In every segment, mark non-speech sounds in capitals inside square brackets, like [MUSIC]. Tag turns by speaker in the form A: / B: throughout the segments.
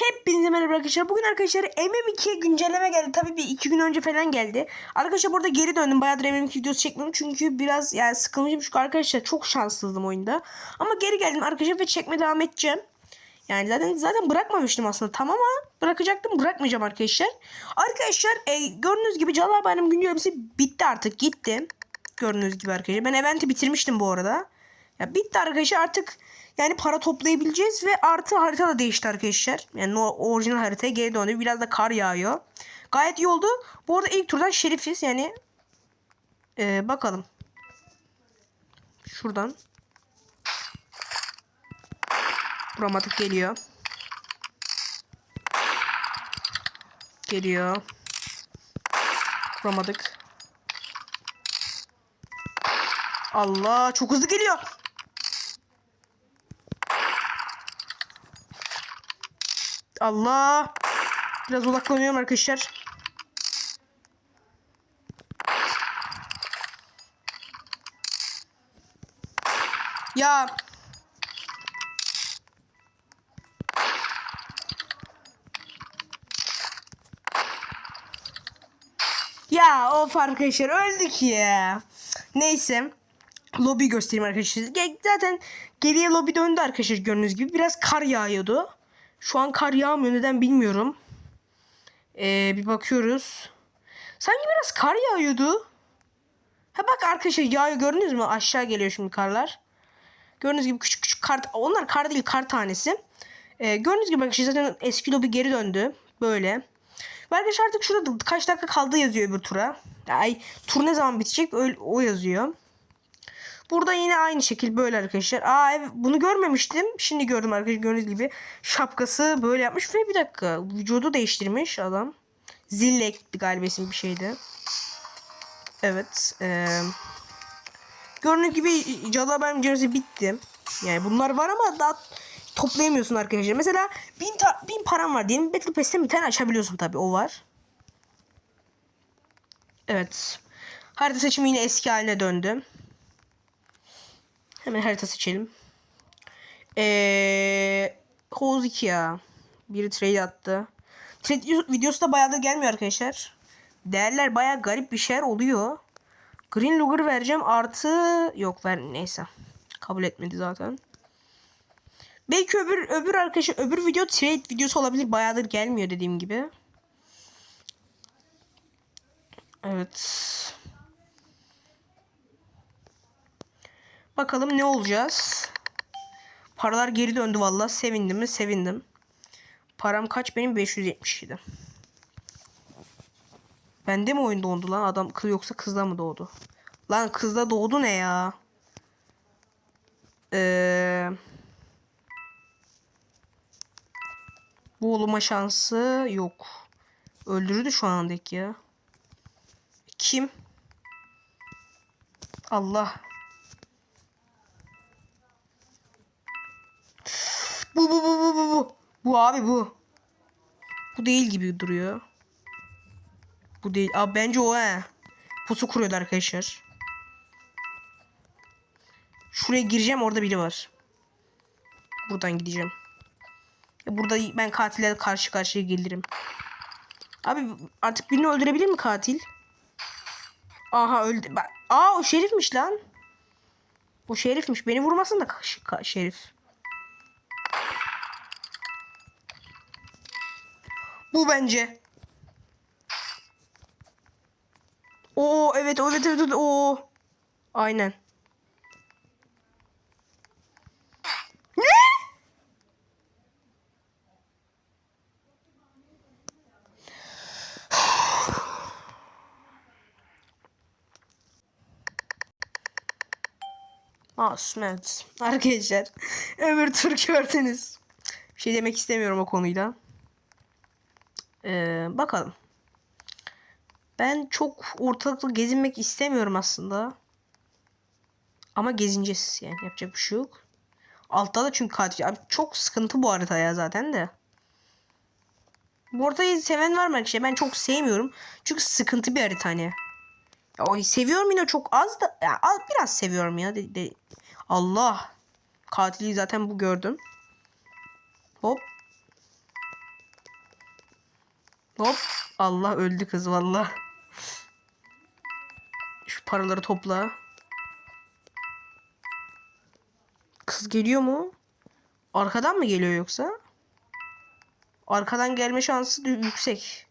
A: Hepinize merhaba arkadaşlar. Bugün arkadaşlar MM2'ye güncelleme geldi. Tabii bir iki gün önce falan geldi. Arkadaşlar burada geri döndüm. Bayağıdır MM2 videosu çekmedim. Çünkü biraz yani sıkılmışım. Çünkü arkadaşlar çok şanssızdım oyunda. Ama geri geldim arkadaşlar ve çekmeye devam edeceğim. Yani zaten zaten bırakmamıştım aslında tam ama bırakacaktım bırakmayacağım arkadaşlar. Arkadaşlar e, gördüğünüz gibi Calı Bayram güncellemesi bitti artık gitti. Gördüğünüz gibi arkadaşlar. Ben eventi bitirmiştim bu arada. Ya bitti arkadaşlar artık yani para toplayabileceğiz ve artı harita da değişti arkadaşlar. Yani orijinal haritaya geri döndü. Biraz da kar yağıyor. Gayet iyi oldu. Bu arada ilk turdan şerifiz yani. Ee, bakalım. Şuradan. Vuramadık geliyor. Geliyor. Vuramadık. Allah çok hızlı geliyor. Allah. Biraz odaklanıyorum arkadaşlar. Ya. Ya of arkadaşlar öldük ya. Neyse. Lobi göstereyim arkadaşlar. Zaten geriye lobi döndü arkadaşlar gördüğünüz gibi. Biraz kar yağıyordu. Şu an kar yağmıyor neden bilmiyorum. Ee, bir bakıyoruz. Sanki biraz kar yağıyordu. Ha bak arkadaşlar yağıyor gördünüz mü? Aşağı geliyor şimdi karlar. Gördüğünüz gibi küçük küçük kar. Onlar kar değil kar tanesi. Ee, gördüğünüz gibi arkadaşlar zaten eski lobi geri döndü. Böyle. Ve arkadaşlar artık şurada kaç dakika kaldı yazıyor öbür tura. Ay tur ne zaman bitecek öyle, o yazıyor. Burada yine aynı şekil böyle arkadaşlar. Aa evet, bunu görmemiştim. Şimdi gördüm arkadaşlar gördüğünüz gibi. Şapkası böyle yapmış ve bir dakika vücudu değiştirmiş adam. Zillek galiba isim bir şeydi. Evet. Ee, gördüğünüz gibi Cadı Haber mücadelesi bitti. Yani bunlar var ama daha toplayamıyorsun arkadaşlar. Mesela bin, bin param var diyelim. Battle Pass'ten bir tane açabiliyorsun tabi o var. Evet. Harita seçimi yine eski haline döndü. Hemen harita seçelim. Eee Hoz 2 ya. Biri trade attı. Trade videosu da bayağı da gelmiyor arkadaşlar. Değerler bayağı garip bir şeyler oluyor. Green Lugger vereceğim artı yok ver neyse. Kabul etmedi zaten. Belki öbür öbür arkadaşlar öbür video trade videosu olabilir. Bayağıdır gelmiyor dediğim gibi. Evet. Bakalım ne olacağız. Paralar geri döndü valla. Sevindim mi? Sevindim. Param kaç benim? 577. Bende mi oyun dondu lan? Adam kız yoksa kızda mı doğdu? Lan kızda doğdu ne ya? Eee... Bu olma şansı yok. Öldürürdü şu andaki ya. Kim? Allah. Bu bu bu bu bu bu. Bu abi bu. Bu değil gibi duruyor. Bu değil. Abi bence o he. Pusu kuruyordu arkadaşlar. Şuraya gireceğim orada biri var. Buradan gideceğim. Burada ben katille karşı karşıya gelirim. Abi artık birini öldürebilir mi katil? Aha öldü. Aa o şerifmiş lan. O şerifmiş. Beni vurmasın da şerif. Bu bence. Oo evet evet evet evet oo. Aynen. Ne? [SIGHS] Asmet. [LAUGHS] Arkadaşlar [LAUGHS] öbür tur gördünüz. Bir şey demek istemiyorum o konuyla. Ee, bakalım. Ben çok ortalıkta gezinmek istemiyorum aslında. Ama gezineceğiz yani yapacak bir şey yok. Altta da çünkü katil. Abi çok sıkıntı bu harita ya zaten de. Bu haritayı seven var mı arkadaşlar? Ben çok sevmiyorum. Çünkü sıkıntı bir harita hani. O seviyorum yine çok az da ya, az, biraz seviyorum ya. De, de. Allah. Katili zaten bu gördüm. Hop. Hop. Allah öldü kız valla. Şu paraları topla. Kız geliyor mu? Arkadan mı geliyor yoksa? Arkadan gelme şansı yüksek.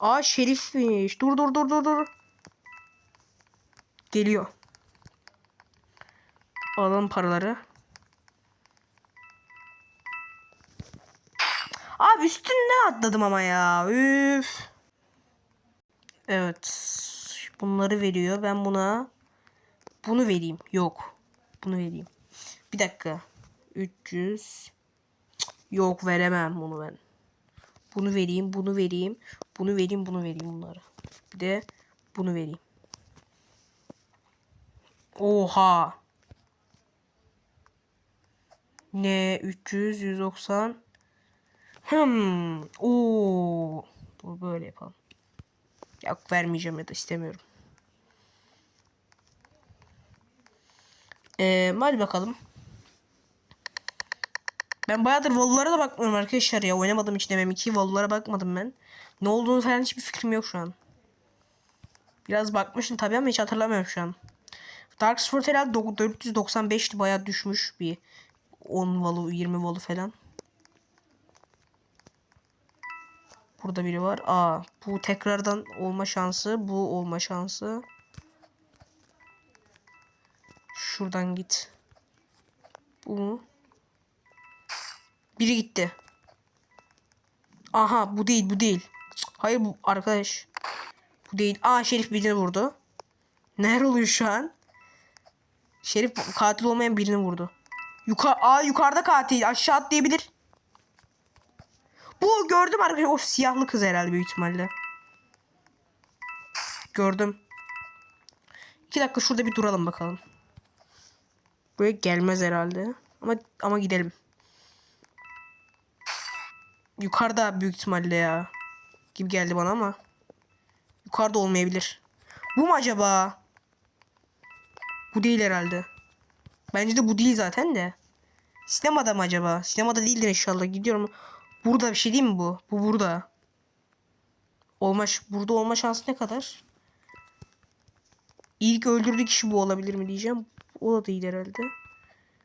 A: Aa şerifmiş. Dur dur dur dur dur. Geliyor. Alalım paraları. Abi üstünden atladım ama ya. Üf. Evet. Bunları veriyor. Ben buna bunu vereyim. Yok. Bunu vereyim. Bir dakika. 300 Cık, Yok veremem bunu ben. Bunu vereyim, bunu vereyim, bunu vereyim, bunu vereyim bunları. Bir de bunu vereyim. Oha. Ne 300 190 Hmm. Oo. Dur böyle yapalım. Yok vermeyeceğim ya da istemiyorum. Ee, hadi bakalım. Ben bayağıdır Vol'lara da bakmıyorum arkadaşlar ya. Oynamadım hiç demem ki. Vol'lara bakmadım ben. Ne olduğunu falan hiçbir fikrim yok şu an. Biraz bakmıştım tabii ama hiç hatırlamıyorum şu an. Dark Sword herhalde 495'ti bayağı düşmüş bir 10 Vol'u 20 Vol'u falan. Burada biri var. Aa bu tekrardan olma şansı. Bu olma şansı. Şuradan git. Bu? Biri gitti. Aha bu değil bu değil. Hayır bu arkadaş. Bu değil. Aa Şerif birini vurdu. Nerede oluyor şu an? Şerif katil olmayan birini vurdu. Yuka Aa yukarıda katil. Aşağı atlayabilir. Bu gördüm arkadaşlar. O siyahlı kız herhalde büyük ihtimalle. Gördüm. İki dakika şurada bir duralım bakalım. Buraya gelmez herhalde. Ama ama gidelim. Yukarıda büyük ihtimalle ya. Gibi geldi bana ama. Yukarıda olmayabilir. Bu mu acaba? Bu değil herhalde. Bence de bu değil zaten de. Sinemada mı acaba? Sinemada değildir inşallah. Gidiyorum. Burada bir şey değil mi bu? Bu burada. Olma, burada olma şansı ne kadar? İlk öldürdüğü kişi bu olabilir mi diyeceğim. O da değil herhalde.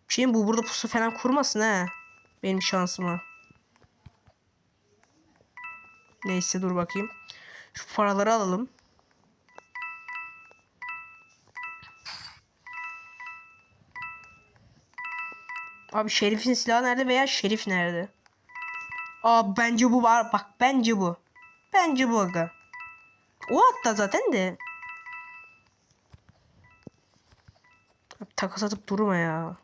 A: Bir şeyin bu burada pusu falan kurmasın ha. Benim şansıma. Neyse dur bakayım. Şu paraları alalım. Abi Şerif'in silahı nerede veya Şerif nerede? Aa bence bu var. Bak bence bu. Bence bu aga. O hatta zaten de. Abi, takas atıp durma ya.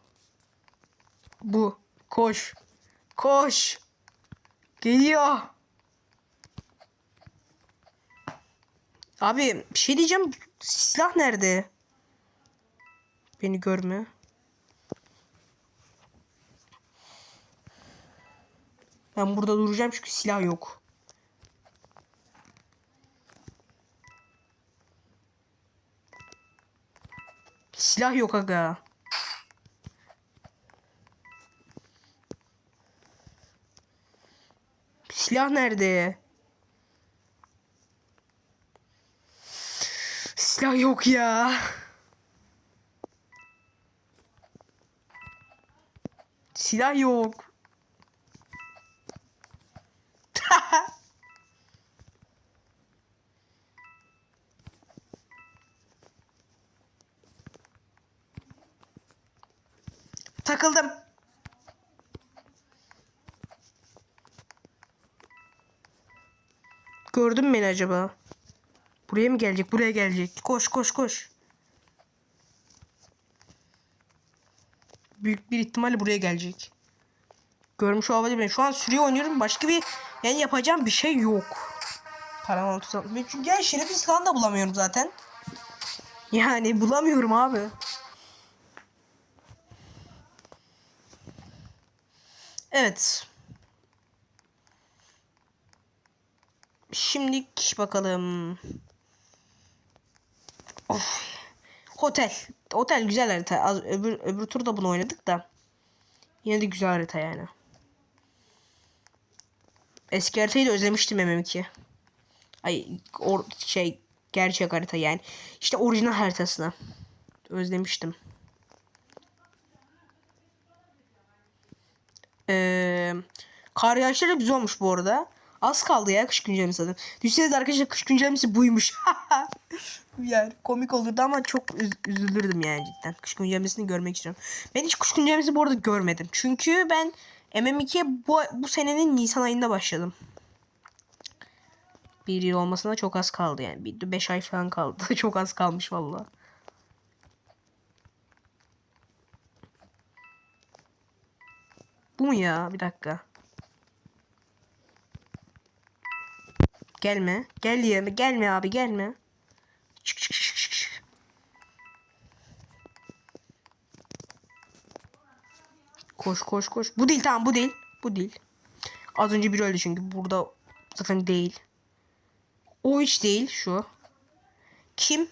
A: Bu. Koş. Koş. Geliyor. Abi bir şey diyeceğim. Silah nerede? Beni görme. Ben burada duracağım çünkü silah yok. Silah yok aga. Silah nerede? Silah yok ya. Silah yok. Takıldım. Gördün mü beni acaba? Buraya mı gelecek? Buraya gelecek. Koş koş koş. Büyük bir ihtimalle buraya gelecek. Görmüş olabilir beni. Şu an sürüye oynuyorum. Başka bir yani yapacağım bir şey yok. Paramı tutalım. Çünkü yani şerefsiz silahını da bulamıyorum zaten. Yani bulamıyorum abi. Evet. Şimdilik bakalım. Of. Hotel. Otel güzel harita. Az, öbür, öbür turda bunu oynadık da. Yine de güzel harita yani. Eski haritayı da özlemiştim MM2. Ay or şey gerçek harita yani. İşte orijinal haritasını. Özlemiştim. Ee, kar yağışları güzel olmuş bu arada. Az kaldı ya kış güncellemesi zaten. Düşünsenize arkadaşlar kış güncellemesi buymuş. [LAUGHS] yani komik olurdu ama çok üz- üzülürdüm yani cidden. Kış güncellemesini görmek istiyorum. Ben hiç kış güncellemesi bu arada görmedim. Çünkü ben MM2'ye bu, bu senenin Nisan ayında başladım. Bir yıl olmasına çok az kaldı yani. Bir 5 ay falan kaldı. [LAUGHS] çok az kalmış valla. Bu mu ya? Bir dakika. Gelme. Gel ya. Gelme abi gelme. Çık çık çık çık. Koş koş koş. Bu değil tamam bu değil. Bu değil. Az önce biri öldü çünkü burada zaten değil. O hiç değil şu. Kim?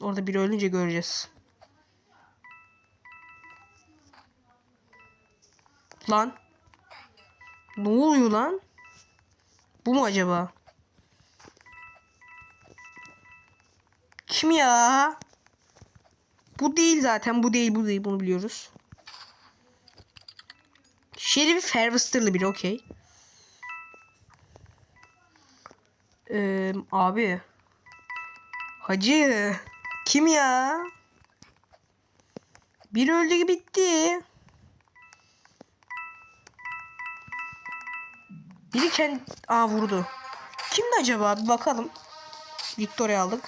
A: Orada biri ölünce göreceğiz. Lan. Ne oluyor lan? Bu mu acaba? Kim ya? Bu değil zaten. Bu değil bu değil. Bunu biliyoruz. Şerif Harvester'lı biri okey. Ee, abi. Hacı. Kim ya? Bir öldü bitti. Biri kendi... Aa vurdu. Kimdi acaba? Bir bakalım. Victoria aldık.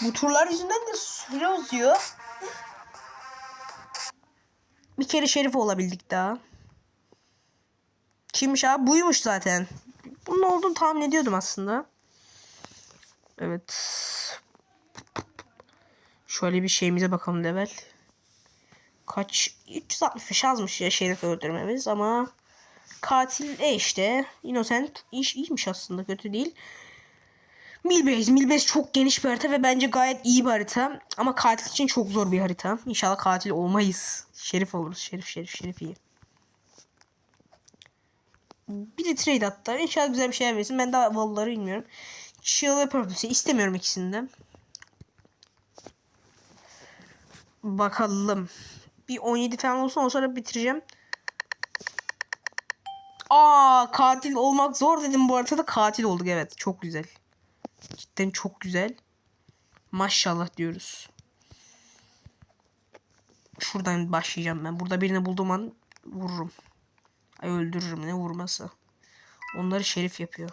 A: Bu turlar yüzünden de süre uzuyor. Bir kere şerif olabildik daha. Kimmiş abi? Buymuş zaten. Bunun olduğunu tahmin ediyordum aslında. Evet. Şöyle bir şeyimize bakalım level. Kaç? 365 azmış ya şerif öldürmemiz ama katil e işte. Innocent iş iyiymiş aslında kötü değil. Milbase. Milbase çok geniş bir harita ve bence gayet iyi bir harita. Ama katil için çok zor bir harita. İnşallah katil olmayız. Şerif oluruz. Şerif şerif şerif iyi. Bir de trade hatta. İnşallah güzel bir şeyler verirsin. Ben daha vallahi bilmiyorum. Chill ve Purpose. istemiyorum ikisini de. Bakalım. Bir 17 falan olsun ondan sonra bitireceğim. Aa katil olmak zor dedim bu arada katil olduk evet. Çok güzel. Cidden çok güzel. Maşallah diyoruz. Şuradan başlayacağım ben. Burada birini bulduğum an vururum. Ay öldürürüm ne vurması. Onları şerif yapıyor.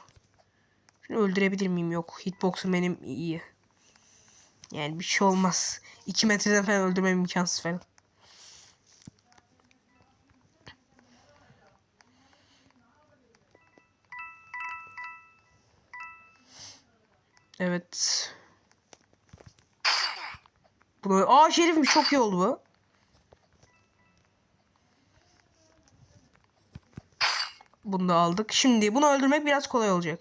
A: Şunu öldürebilir miyim? Yok. Hitbox'um benim iyi. Yani bir şey olmaz. 2 metreden falan öldürmem imkansız falan. Evet. Bunu... Aa şerifmiş çok iyi oldu bu. Bunu da aldık. Şimdi bunu öldürmek biraz kolay olacak.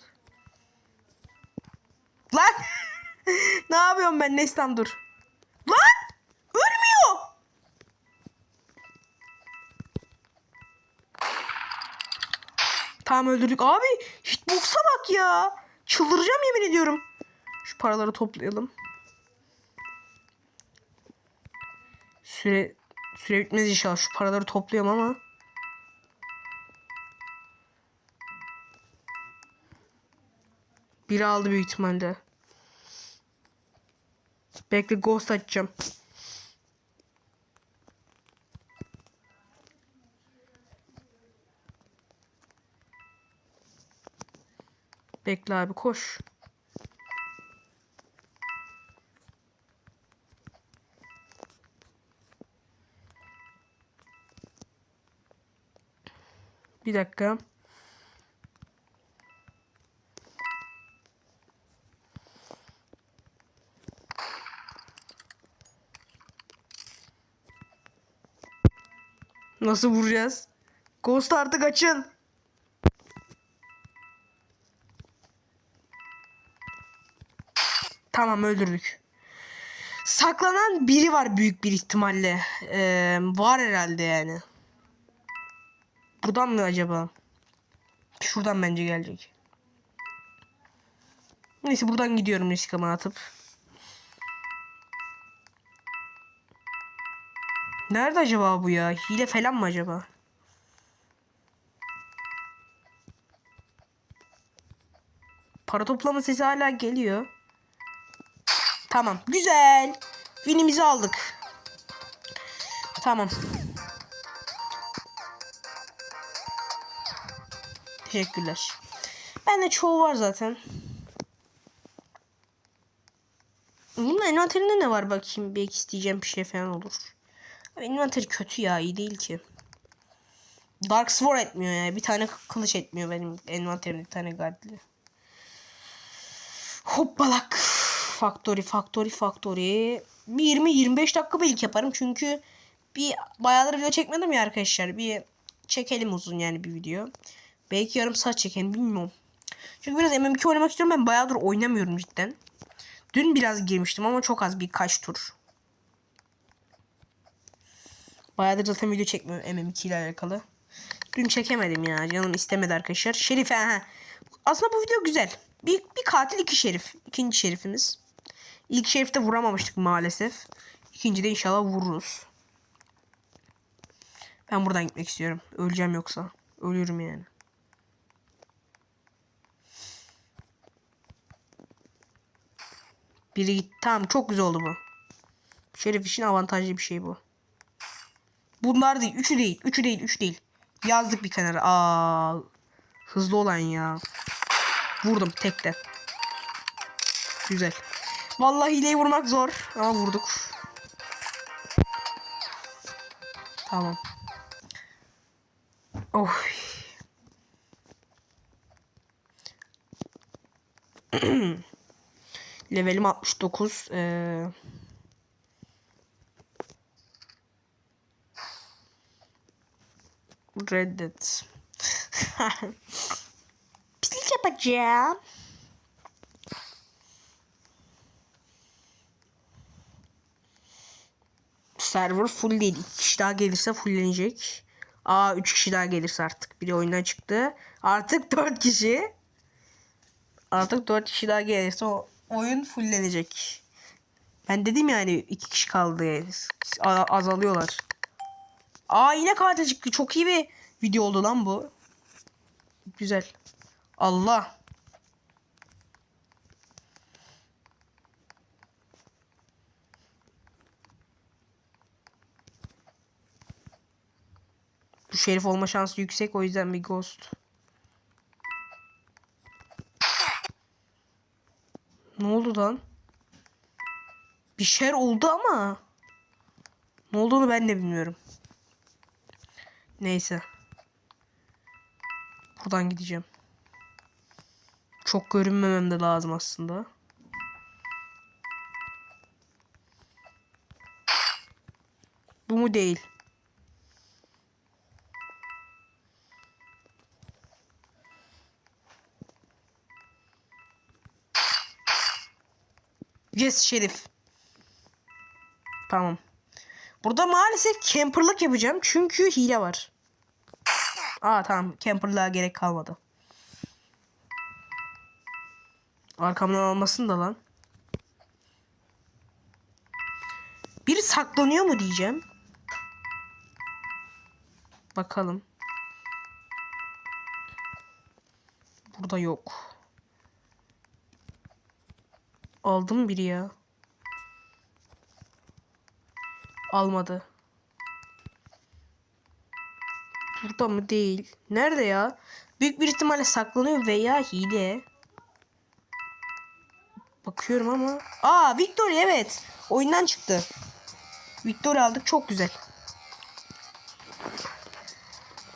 A: Lan! [LAUGHS] ne yapıyorum ben Nestan dur. Lan! Ölmüyor! Tamam öldürdük. Abi hitbox'a bak ya. Çıldıracağım yemin ediyorum. Şu paraları toplayalım. Süre süre bitmez inşallah. Şu paraları toplayalım ama. Biri aldı büyük ihtimalle. Bekle ghost açacağım. Bekle abi koş. Bir dakika. Nasıl vuracağız? Ghost artık açın. Tamam öldürdük. Saklanan biri var büyük bir ihtimalle. Ee, var herhalde yani. Buradan mı acaba? Şuradan bence gelecek. Neyse buradan gidiyorum riskamı atıp. Nerede acaba bu ya? Hile falan mı acaba? Para toplama sesi hala geliyor. Tamam. Güzel. Winimizi aldık. Tamam. Teşekkürler. Bende çoğu var zaten. Bunun envanterinde ne var bakayım. Belki isteyeceğim bir şey falan olur. Abi envanteri kötü ya. iyi değil ki. Dark Sword etmiyor ya. Bir tane kılıç etmiyor benim envanterimde bir tane gadli. Hopbalak. Factory, factory, factory. Bir 20-25 dakika belki yaparım. Çünkü bir bayağıdır video çekmedim ya arkadaşlar. Bir çekelim uzun yani bir video. Belki yarım saat çekelim bilmiyorum. Çünkü biraz MM2 oynamak istiyorum. Ben bayağıdır oynamıyorum cidden. Dün biraz girmiştim ama çok az birkaç tur. Bayağıdır zaten video çekmiyorum MM2 ile alakalı. Dün çekemedim ya. Canım istemedi arkadaşlar. Şerif ha. Aslında bu video güzel. Bir, bir katil iki şerif. İkinci şerifimiz. İlk şerifte vuramamıştık maalesef. İkinci de inşallah vururuz. Ben buradan gitmek istiyorum. Öleceğim yoksa. Ölüyorum yani. Biri gitti. Tamam çok güzel oldu bu. Şerif için avantajlı bir şey bu. Bunlar değil. Üçü değil. Üçü değil. Üç değil. Yazdık bir kenara. Aa, hızlı olan ya. Vurdum tekte. Güzel. Vallahi hileyi vurmak zor. Ama vurduk. Tamam. Oh. Levelim 69. Ee... Reddit. [LAUGHS] Pislik yapacağım. Server full değil. İki kişi daha gelirse fullenecek. Aa 3 kişi daha gelirse artık. Biri oyundan çıktı. Artık 4 kişi. Artık 4 kişi daha gelirse o oyun fullenecek. Ben dedim yani 2 kişi kaldı. Azalıyorlar. Aa yine katil çıktı. Çok iyi bir video oldu lan bu. Güzel. Allah. Bu şerif olma şansı yüksek o yüzden bir ghost. Ne oldu lan? Bir şeyler oldu ama. Ne olduğunu ben de bilmiyorum. Neyse. Buradan gideceğim. Çok görünmemem de lazım aslında. Bu mu değil? Yes Şerif. Tamam. Burada maalesef camperlık yapacağım çünkü hile var. Aa tamam camperlığa gerek kalmadı. Arkamdan almasın da lan. Biri saklanıyor mu diyeceğim. Bakalım. Burada yok. Aldım biri ya. Almadı. Burada mı değil. Nerede ya? Büyük bir ihtimalle saklanıyor veya hile. Bakıyorum ama. Aa Victory evet. Oyundan çıktı. Victory aldık çok güzel.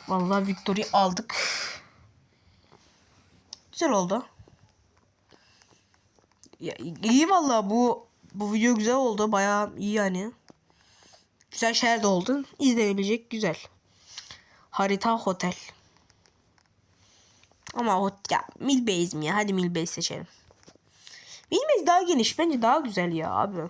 A: Vallahi Victory aldık. Güzel oldu. Ya, iyi vallahi bu bu video güzel oldu. Bayağı iyi yani. Güzel şeyler de oldu. İzlenebilecek güzel. Harita Hotel. Ama hot ya Milbase mi ya? Hadi Milbase seçelim. Milbase daha geniş. Bence daha güzel ya abi.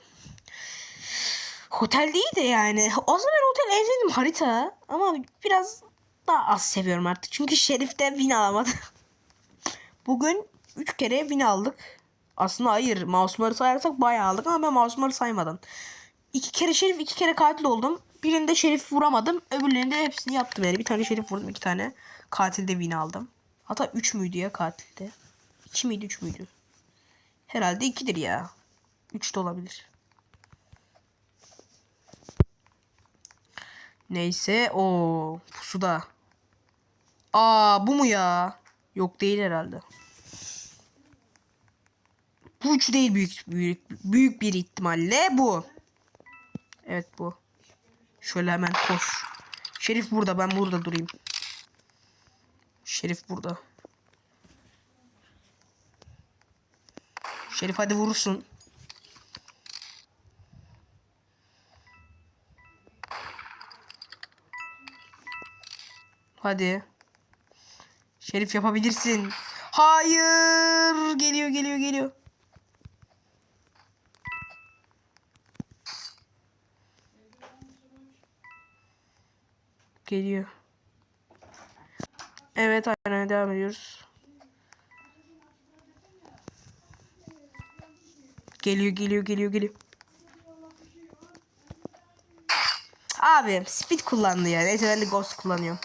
A: Hotel değil de yani. Aslında ben otel en harita. Ama biraz daha az seviyorum artık. Çünkü Şerif de win alamadı. [LAUGHS] Bugün 3 kere win aldık. Aslında hayır. Mouse'ları sayarsak bayağı aldık ama ben mouse'ları saymadım. İki kere Şerif, iki kere katil oldum. Birinde Şerif vuramadım. Öbürlerinde hepsini yaptım yani. Bir tane Şerif vurdum, iki tane katilde win aldım. Hatta 3 müydü ya katilde? 2 miydi, 3 müydü? Herhalde 2'dir ya. 3 de olabilir. Neyse o pusuda. Aa bu mu ya? Yok değil herhalde. Bu üç değil büyük büyük büyük bir ihtimalle bu. Evet bu. Şöyle hemen koş. Şerif burada ben burada durayım. Şerif burada. Şerif hadi vurursun. Hadi. Şerif yapabilirsin. Hayır. Geliyor geliyor geliyor. Geliyor. Evet aynen devam ediyoruz. Geliyor geliyor geliyor geliyor. Abi speed kullandı ya. Neyse ben de ghost kullanıyorum.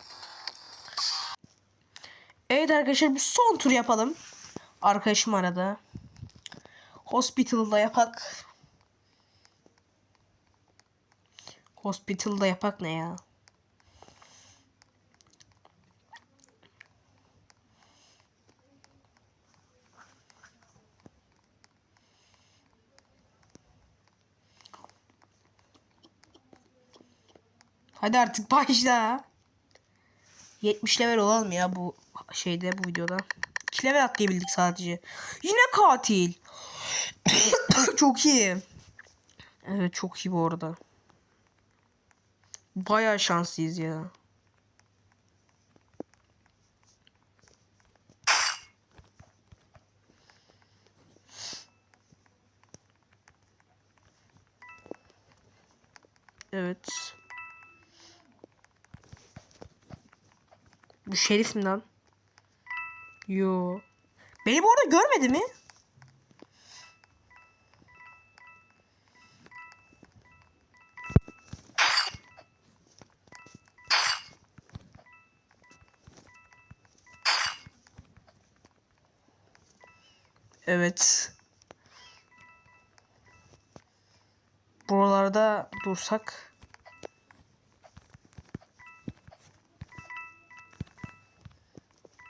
A: Evet arkadaşlar bir son tur yapalım. Arkadaşım arada. Hospital'da yapak. Hospital'da yapak ne ya? Hadi artık başla. 70 level olalım ya bu şeyde bu videoda. 2 level atlayabildik sadece. Yine katil. [COUGHS] çok iyi. Evet çok iyi bu arada. Bayağı şanslıyız ya. Evet. Bu şerif mi lan? Yo. Beni bu arada görmedi mi? Evet. Buralarda dursak.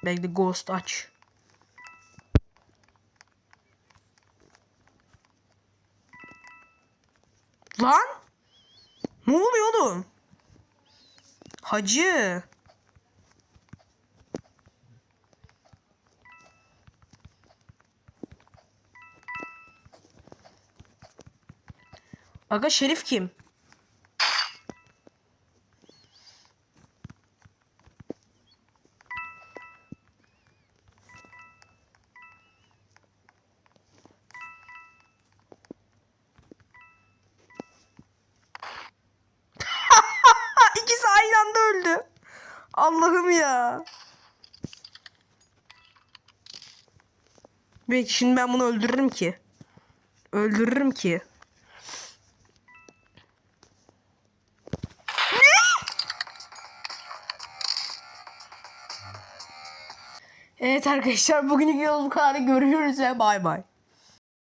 A: Belki de Ghost aç. Lan! Ne oluyor oğlum? Hacı. Aga Şerif kim? Belki şimdi ben bunu öldürürüm ki. Öldürürüm ki. Evet arkadaşlar bugünlük yolculuk kadar görüşürüz ve bay bay.